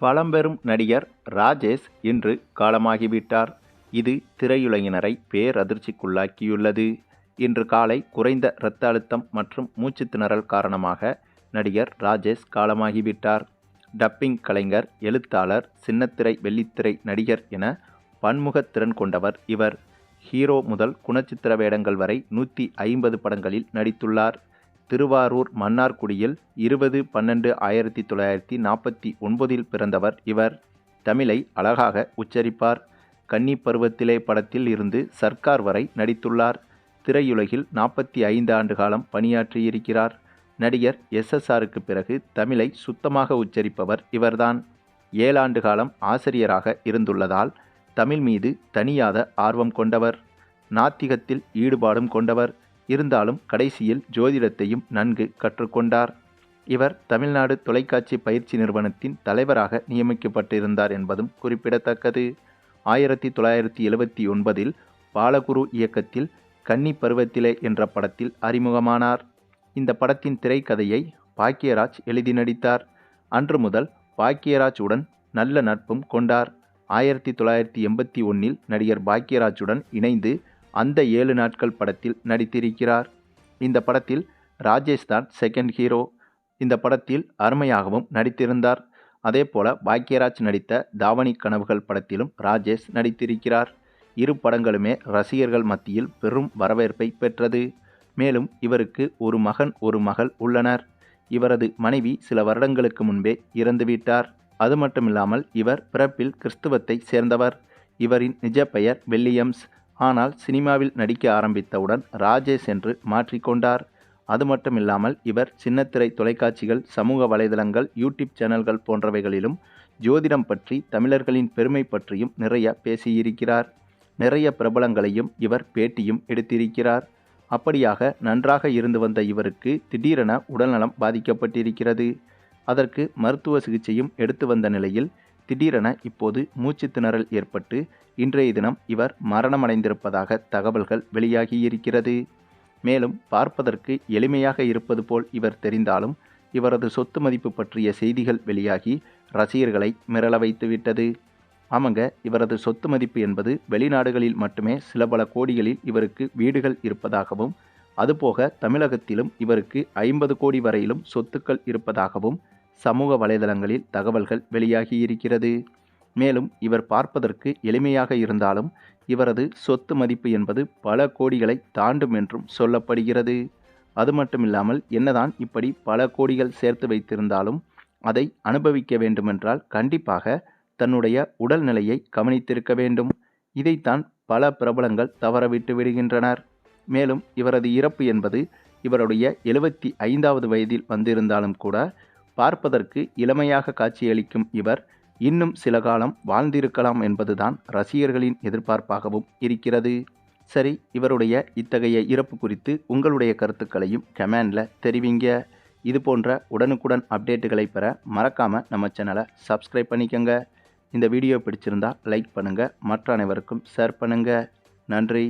பழம்பெரும் நடிகர் ராஜேஷ் இன்று காலமாகிவிட்டார். இது திரையுலகினரை பேரதிர்ச்சிக்குள்ளாக்கியுள்ளது. இன்று காலை குறைந்த இரத்த அழுத்தம் மற்றும் மூச்சு திணறல் காரணமாக நடிகர் ராஜேஷ் காலமாகிவிட்டார். டப்பிங் கலைஞர் எழுத்தாளர் சின்னத்திரை வெள்ளித்திரை நடிகர் என பன்முகத் திறன் கொண்டவர் இவர். ஹீரோ முதல் குணச்சித்திர வேடங்கள் வரை நூற்றி ஐம்பது படங்களில் நடித்துள்ளார். திருவாரூர் மன்னார்குடியில் இருபது பன்னெண்டு ஆயிரத்தி தொள்ளாயிரத்தி நாற்பத்தி ஒன்பதில் பிறந்தவர் இவர். தமிழை அழகாக உச்சரிப்பார். கன்னி பருவத்திலே படத்தில் இருந்து சர்க்கார் வரை நடித்துள்ளார். திரையுலகில் நாற்பத்தி ஐந்து ஆண்டு காலம் பணியாற்றியிருக்கிறார். நடிகர் எஸ்எஸ்ஆருக்கு பிறகு தமிழை சுத்தமாக உச்சரிப்பவர் இவர்தான். ஏழாண்டு காலம் ஆசிரியராக இருந்துள்ளதால் தமிழ் மீது தனியாத ஆர்வம் கொண்டவர். நாத்திகத்தில் ஈடுபாடும் கொண்டவர். இருந்தாலும் கடைசியில் ஜோதிடத்தையும் நன்கு கற்றுக்கொண்டார். இவர் தமிழ்நாடு தொலைக்காட்சி பயிற்சி நிறுவனத்தின் தலைவராக நியமிக்கப்பட்டிருந்தார் என்பதும் குறிப்பிடத்தக்கது. ஆயிரத்தி தொள்ளாயிரத்தி எழுபத்தி ஒன்பதில் பாலகுரு இயக்கத்தில் கன்னி பருவத்திலே என்ற படத்தில் அறிமுகமானார். இந்த படத்தின் திரைக்கதையை பாக்கியராஜ் எழுதி நடித்தார். அன்று முதல் பாக்கியராஜ் உடன் நல்ல நட்பும் கொண்டார். ஆயிரத்தி தொள்ளாயிரத்தி எண்பத்தி ஒன்றில் நடிகர் பாக்கியராஜுடன் இணைந்து அந்த ஏழு நாட்கள் படத்தில் நடித்திருக்கிறார். இந்த படத்தில் ராஜேஷ் தான் செகண்ட் ஹீரோ இந்த படத்தில் அருமையாகவும் நடித்திருந்தார். அதே போல பாக்யராஜ் நடித்த தாவணி கனவுகள் படத்திலும் ராஜேஷ் நடித்திருக்கிறார். இரு படங்களுமே ரசிகர்கள் மத்தியில் பெரும் வரவேற்பை பெற்றது. மேலும் இவருக்கு ஒரு மகன் ஒரு மகள் உள்ளனர். இவரது மனைவி சில வருடங்களுக்கு முன்பே இறந்துவிட்டார். அது மட்டுமில்லாமல் இவர் பிறப்பில் கிறிஸ்துவத்தை சேர்ந்தவர். இவரின் நிஜ பெயர் வில்லியம்ஸ். ஆனால் சினிமாவில் நடிக்க ஆரம்பித்தவுடன் ராஜேஷ் என்று மாற்றிக்கொண்டார் அது மட்டுமில்லாமல் இவர் சின்னத்திரை தொலைக்காட்சிகள் சமூக வலைதளங்கள் யூடியூப் சேனல்கள் போன்றவைகளிலும் ஜோதிடம் பற்றி தமிழர்களின் பெருமை பற்றியும் நிறைய பேசியிருக்கிறார். நிறைய பிரபலங்களையும் இவர் பேட்டியும் எடுத்திருக்கிறார். அப்படியாக நன்றாக இருந்து வந்த இவருக்கு திடீரென உடல்நலம் பாதிக்கப்பட்டிருக்கிறது. அதற்கு மருத்துவ சிகிச்சையும் எடுத்து வந்த நிலையில் திடீரென இப்போது மூச்சு திணறல் ஏற்பட்டு இன்றைய தினம் இவர் மரணமடைந்திருப்பதாக தகவல்கள் வெளியாகியிருக்கிறது. மேலும் பார்ப்பதற்கு எளிமையாக இருப்பது போல் இவர் தெரிந்தாலும் இவரது சொத்து மதிப்பு பற்றிய செய்திகள் வெளியாகி ரசிகர்களை மிரள வைத்துவிட்டது. ஆமாங்க இவரது சொத்து மதிப்பு என்பது வெளிநாடுகளில் மட்டுமே சில பல கோடிகளில் இவருக்கு வீடுகள் இருப்பதாகவும் அதுபோக தமிழகத்திலும் இவருக்கு ஐம்பது கோடி வரையிலும் சொத்துக்கள் இருப்பதாகவும் சமூக வலைதளங்களில் தகவல்கள் வெளியாகியிருக்கிறது. மேலும் இவர் பார்ப்பதற்கு எளிமையாக இருந்தாலும் இவரது சொத்து மதிப்பு என்பது பல கோடிகளை தாண்டும் என்றும் சொல்லப்படுகிறது. அது மட்டுமில்லாமல் என்னதான் இப்படி பல கோடிகள் சேர்த்து வைத்திருந்தாலும் அதை அனுபவிக்க வேண்டுமென்றால் கண்டிப்பாக தன்னுடைய உடல்நிலையை கவனித்திருக்க வேண்டும். இதைத்தான் பல பிரபலங்கள் தவறவிட்டு விடுகின்றனர். மேலும் இவரது இறப்பு என்பது இவருடைய எழுபத்தி ஐந்தாவது வயதில் வந்திருந்தாலும் கூட பார்ப்பதற்கு இளமையாக காட்சியளிக்கும் இவர் இன்னும் சில காலம் வாழ்ந்திருக்கலாம் என்பதுதான் ரசிகர்களின் எதிர்பார்ப்பாகவும் இருக்கிறது. சரி இவருடைய இத்தகைய இறப்பு குறித்து உங்களுடைய கருத்துக்களையும் கமெண்டில் தெரிவிங்க. இது போன்ற உடனுக்குடன் அப்டேட்டுகளை பெற மறக்காமல் நம்ம சேனலை சப்ஸ்கிரைப் பண்ணிக்கோங்க. இந்த வீடியோ பிடிச்சிருந்தா லைக் பண்ணுங்கள் மற்ற அனைவருக்கும் ஷேர் பண்ணுங்கள் நன்றி.